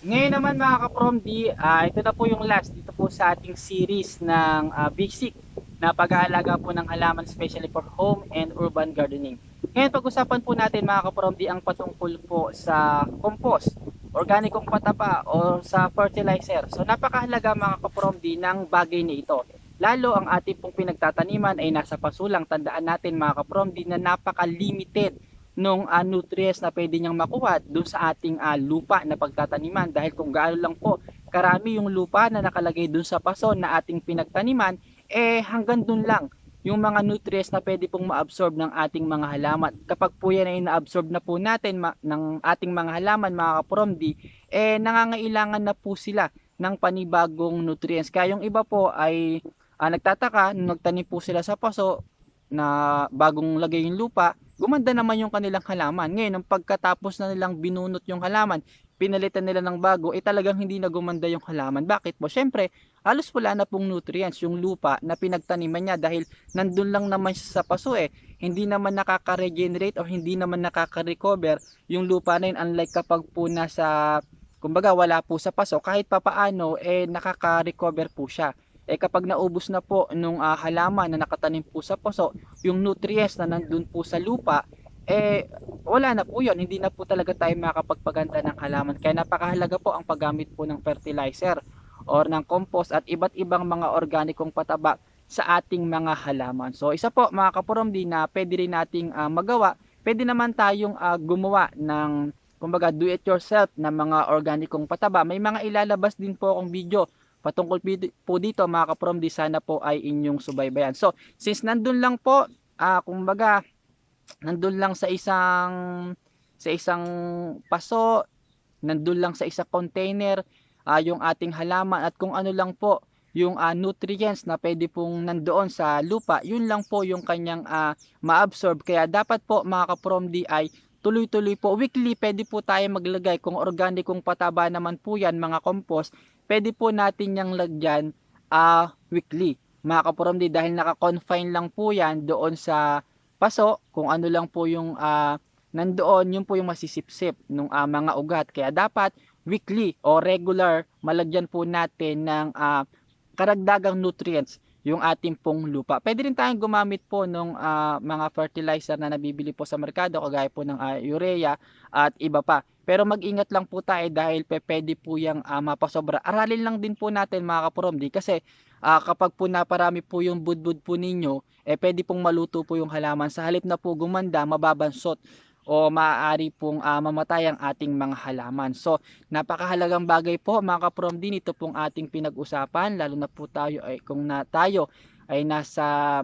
Ngayon naman mga ka-Prom D, ah, ito na po yung last dito po sa ating series ng ah, basic na pag-aalaga po ng halaman especially for home and urban gardening. Ngayon pag-usapan po natin mga ka-Prom D ang patungkol po sa compost, organikong pataba o sa fertilizer. So napakahalaga mga ka-Prom D ng bagay na ito. Lalo ang ating pong pinagtataniman ay nasa pasulang. Tandaan natin mga ka-Prom D na napaka-limited nung uh, nutrients na pwede niyang makuha doon sa ating uh, lupa na pagtataniman dahil kung gaano lang po karami yung lupa na nakalagay doon sa paso na ating pinagtaniman eh hanggang doon lang yung mga nutrients na pwede pong ma-absorb ng ating mga halaman. Kapag po yan ay na-absorb na po natin ng ating mga halaman, mga kapromdi, eh nangangailangan na po sila ng panibagong nutrients. Kaya yung iba po ay ah, nagtataka, nung nagtanim po sila sa paso na bagong lagay yung lupa, gumanda naman yung kanilang halaman. Ngayon, nung pagkatapos na nilang binunot yung halaman, pinalitan nila ng bago, eh talagang hindi na gumanda yung halaman. Bakit po? Siyempre, halos wala na pong nutrients yung lupa na pinagtaniman niya dahil nandun lang naman siya sa paso eh. Hindi naman nakaka-regenerate o hindi naman nakaka-recover yung lupa na yun unlike kapag po nasa kumbaga wala po sa paso kahit papaano eh nakaka-recover po siya. Eh kapag naubos na po nung uh, halaman na nakatanim po sa paso, yung nutrients na nandun po sa lupa, eh wala na po yun. Hindi na po talaga tayo makapagpaganda ng halaman. Kaya napakahalaga po ang paggamit po ng fertilizer or ng compost at iba't ibang mga organikong pataba sa ating mga halaman. So isa po mga kapuromdi na pwede rin nating uh, magawa. Pwede naman tayong uh, gumawa ng kumbaga do it yourself na mga organikong pataba. May mga ilalabas din po akong video patungkol po dito mga kaprom di sana po ay inyong subaybayan. So, since nandun lang po, uh, kumbaga, nandun lang sa isang sa isang paso, nandun lang sa isang container, uh, yung ating halaman at kung ano lang po yung uh, nutrients na pwede pong nandoon sa lupa, yun lang po yung kanyang uh, ma-absorb. Kaya dapat po mga kaprom di ay tuloy-tuloy po. Weekly, pwede po tayo maglagay. Kung organikong pataba naman po yan, mga compost, pwede po natin yung lagyan uh, weekly. Mga kapuromdi dahil naka-confine lang po yan doon sa paso kung ano lang po yung uh, nandoon yun po yung masisipsip ng uh, mga ugat. Kaya dapat weekly o regular malagyan po natin ng uh, karagdagang nutrients yung ating pong lupa. Pwede rin tayong gumamit po ng uh, mga fertilizer na nabibili po sa merkado kagaya po ng uh, urea at iba pa. Pero mag-ingat lang po tayo dahil pe, pwede po yung uh, mapasobra. Aralin lang din po natin mga kapuromdi kasi uh, kapag po naparami po yung budbud po ninyo, eh pwede pong maluto po yung halaman. Sa halip na po gumanda, mababansot o maaari pong uh, mamatay ang ating mga halaman. So, napakahalagang bagay po mga kaprom din ito pong ating pinag-usapan lalo na po tayo ay kung na tayo ay nasa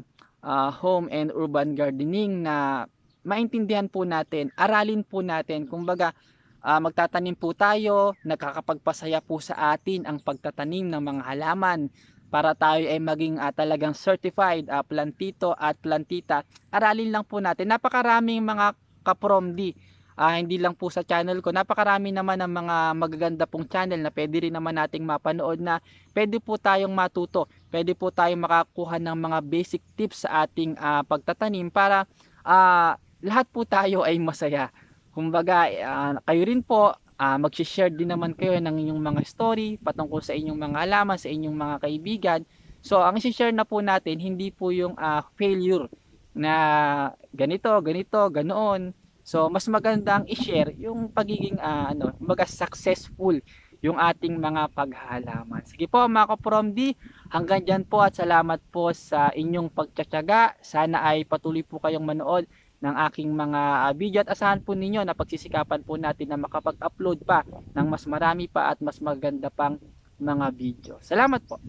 uh, home and urban gardening na maintindihan po natin, aralin po natin, kumbaga uh, magtatanim po tayo, nakakapagpasaya po sa atin ang pagtatanim ng mga halaman para tayo ay maging uh, talagang certified uh, plantito at plantita. Aralin lang po natin. Napakaraming mga kapromdi. Uh, hindi lang po sa channel ko. Napakarami naman ng mga magaganda pong channel na pwede rin naman nating mapanood na pwede po tayong matuto. Pwede po tayong makakuha ng mga basic tips sa ating uh, pagtatanim para uh, lahat po tayo ay masaya. Kumbaga, uh, kayo rin po, uh, mag-share din naman kayo ng inyong mga story patungkol sa inyong mga alaman, sa inyong mga kaibigan. So, ang i-share na po natin, hindi po yung uh, failure na ganito, ganito, ganoon. So, mas magandang i-share yung pagiging uh, ano, mga successful yung ating mga paghalaman. Sige po mga kapromdi, hanggang dyan po at salamat po sa inyong pagtsatsaga. Sana ay patuloy po kayong manood ng aking mga video at asahan po ninyo na pagsisikapan po natin na makapag-upload pa ng mas marami pa at mas maganda pang mga video. Salamat po!